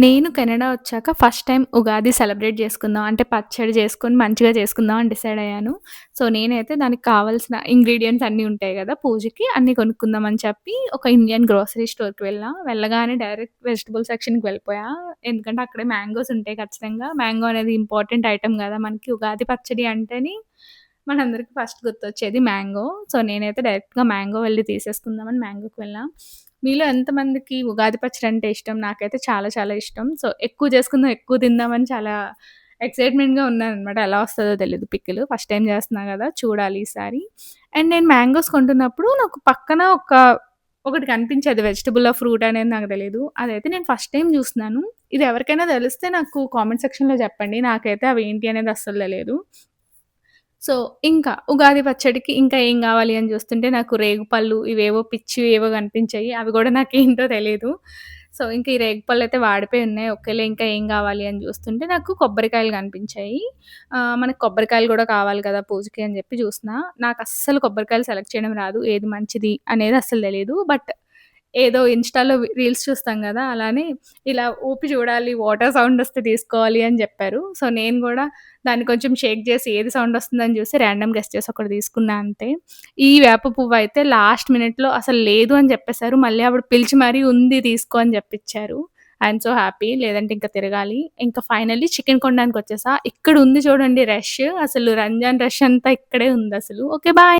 నేను కెనడా వచ్చాక first time Ugadi celebrate చేసుకుందాం. అంటే పచ్చడి చేసుకొని మంచిగా చేసుకుందాం అని డిసైడ్ అయ్యాను. సో, నేనైతే దానికి కావాల్సిన ఇంగ్రీడియంట్స్ అన్నీ ఉంటాయి కదా పూజకి అన్నీ కొనుక్కుందాం అని చెప్పి ఒక ఇండియన్ గ్రోసరీ స్టోర్‌కి వెళ్ళా. వెళ్ళగానే డైరెక్ట్ వెజిటబుల్ సెక్షన్‌కి వెళ్ళిపోయా. ఎందుకంటే అక్కడే మ్యాంగోస్ ఉంటాయి ఖచ్చితంగా. మ్యాంగో అనేది ఇంపార్టెంట్ ఐటమ్ కదా మనకి ఉగాది పచ్చడి అంటేని మనందరికి ఫస్ట్ గుర్తొచ్చేది మ్యాంగో. సో, నేనైతే డైరెక్ట్‌గా మ్యాంగో వెళ్ళి తీసేసుకుందామని మ్యాంగోకి వెళ్ళాం మీలో ఎంతమందికి ఉగాది పచ్చడి అంటే ఇష్టం? నాకైతే చాలా చాలా ఇష్టం. సో, ఎక్కువ చేసుకుందాం, ఎక్కువ తిందామని చాలా ఎక్సైట్‌మెంట్‌గా ఉన్నాను అనమాట ఎలా వస్తుందో తెలియదు పిక్కులు ఫస్ట్ టైం చేస్తున్నా కదా చూడాలి ఈసారి. అండ్ నేను మ్యాంగోస్ కొంటున్నప్పుడు నాకు పక్కన ఒక ఒకటి కనిపించేది వెజిటబుల్ ఆ ఫ్రూట్ అనేది నాకు తెలియదు అదైతే నేను ఫస్ట్ టైం చూస్తున్నాను. ఇది ఎవరికైనా తెలిస్తే నాకు కామెంట్ సెక్షన్‌లో చెప్పండి. నాకైతే అవి ఏంటి అనేది అస్సలు తెలియదు సో, ఇంకా ఉగాది పచ్చడికి ఇంకా ఏం కావాలి అని చూస్తుంటే నాకు రేగుపళ్ళు ఇవేవో పిచ్చి ఏవో కనిపించాయి. అవి గూడా నాకేంటో తెలియదు సో, ఇంకా ఈ రేగిపళ్ళైతే వాడిపోయి ఉన్నాయి. ఒకేలా ఇంకా ఏం కావాలి అని చూస్తుంటే నాకు కొబ్బరికాయలు కనిపించాయి. మనకు కొబ్బరికాయలు కూడా కావాలి కదా! పూజకి అని చెప్పి చూసిన నాకు అస్సలు కొబ్బరికాయలు సెలెక్ట్ చేయడం రాదు. ఏది మంచిది అనేది అస్సలు తెలియదు బట్ ఏదో ఇన్‌స్టాలో రీల్స్ చూస్తాం కదా అలానే ఇలా ఊపి చూడాలి, వాటర్ సౌండ్ వస్తే తీసుకోవాలి అని చెప్పారు సో, నేను కూడా దాన్ని కొంచెం షేక్ చేసి ఏది సౌండ్ వస్తుందని చూసి రాండమ్ గెస్ట్ చేసి ఒకటి తీసుకున్నా అంతే. ఈ వేప పువ్వు అయితే లాస్ట్ మినిట్‌లో అసలు లేదు అని చెప్పేసారు. మళ్ళీ ఆవిడ పిలిచి మరీ ఉంది తీసుకో అని చెప్పించారు ఐఎమ్ సో హ్యాపీ. లేదంటే ఇంకా తిరగాలి. ఇంకా ఫైనల్లీ చికెన్ కొనడానికి వచ్చేసా ఇక్కడ ఉంది చూడండి రష్. అసలు రంజాన్ రష్ అంతా ఇక్కడే ఉంది అసలు ఓకే. బాయ్.